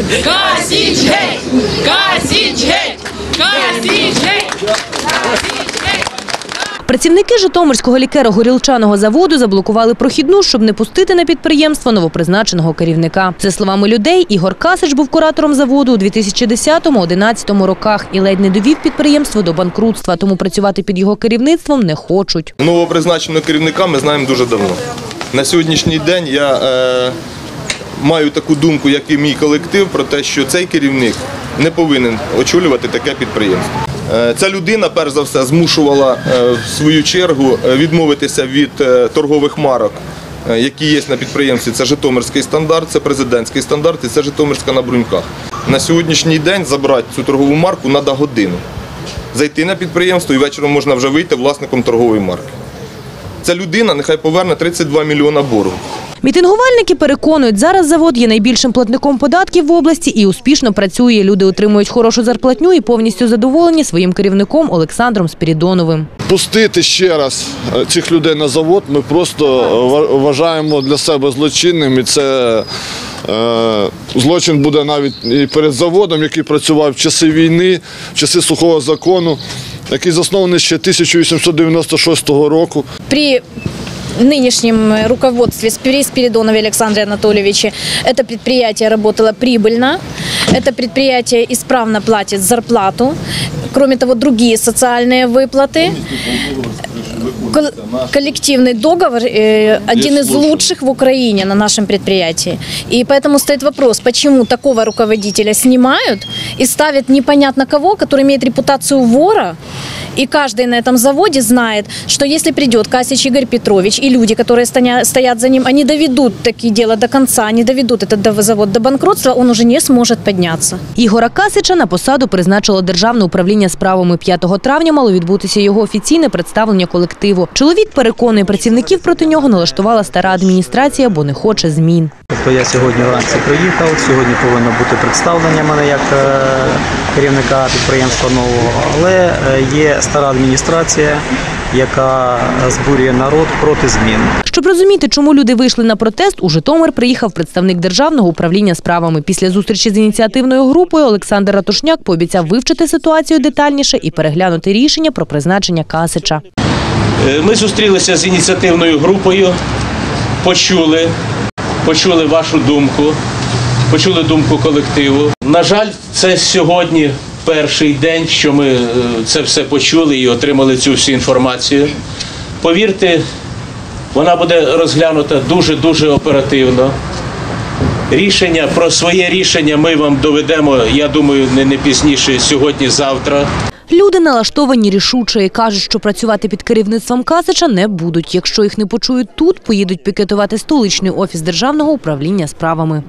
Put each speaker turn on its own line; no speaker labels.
Косич, гей! Косич, гей! Косич, гей!
Працівники Житомирського лікеро-горілчаного заводу заблокували прохідну, щоб не пустити на підприємство новопризначеного керівника. За словами людей, Ігор Касич був куратором заводу у 2010-2011 роках і ледь не довів підприємство до банкрутства, тому працювати під його керівництвом не хочуть.
Новопризначеного керівника ми знаємо дуже давно. На сьогоднішній день я е, маю таку думку, як і мій колектив, про те, що цей керівник не повинен очолювати таке підприємство. Е, Ця людина, перш за все, змушувала е, в свою чергу е, відмовитися від торгових марок, які є на підприємстві. Це Житомирський стандарт, це президентський стандарт і це Житомирська на бруньках. На сьогоднішній день забрати цю торгову марку треба годину. Зайти на підприємство і вечором можна вже вийти власником торгової марки. Ця людина нехай поверне 32 мільйона боргу.
Мітингувальники переконують, зараз завод є найбільшим платником податків в області і успішно працює. Люди отримують хорошу зарплатню і повністю задоволені своїм керівником Олександром Спірідоновим.
Пустити ще раз е, цих людей на завод ми просто е, вважаємо для себе злочинним. І це е, злочин буде навіть і перед заводом, який працював в часи війни, в часи сухого закону, який заснований ще 1896 року.
при нынешнем руководстве Спири Спиридонове Александре Анатольевиче это предприятие работало прибыльно, это предприятие исправно платит зарплату, кроме того, другие социальные выплаты. Кол- Коллективный договор э, один из лучших в Украине на нашем предприятии. И поэтому стоит вопрос, почему такого руководителя снимают и ставят непонятно кого, который имеет репутацию вора. И каждый на этом заводе знает, что если придет Касич Игорь Петрович и люди, которые стоя- стоят за ним, они доведут такие дела до конца, они доведут этот до- завод до банкротства, он уже не сможет подняться.
Ігора Касича на посаду призначило Державне управління справами 5 травня. Мало відбутися його офіційне представлення колективу. Чоловік переконує працівників проти нього налаштувала стара адміністрація, бо не хоче змін.
Тобто я сьогодні вранці приїхав, сьогодні повинно бути представлення мене як е, керівника підприємства нового, але е, є стара адміністрація, яка збурює народ проти змін.
Щоб розуміти, чому люди вийшли на протест, у Житомир приїхав представник Державного управління справами. Після зустрічі з ініціативною групою Олександр Ратушняк пообіцяв вивчити ситуацію детальніше і переглянути рішення про призначення Касича.
Е, Ми зустрілися з ініціативною групою, почули, почули вашу думку, почули думку колективу. На жаль, це сьогодні перший день, що ми е, це все почули і отримали цю всю інформацію. Повірте, вона буде розглянута дуже-дуже оперативно. Рішення про своє рішення ми вам доведемо, я думаю, не, не пізніше сьогодні-завтра.
Люди налаштовані рішуче і кажуть, що працювати під керівництвом Касича не будуть. Якщо їх не почують тут, поїдуть пікетувати столичний офіс Державного управління справами.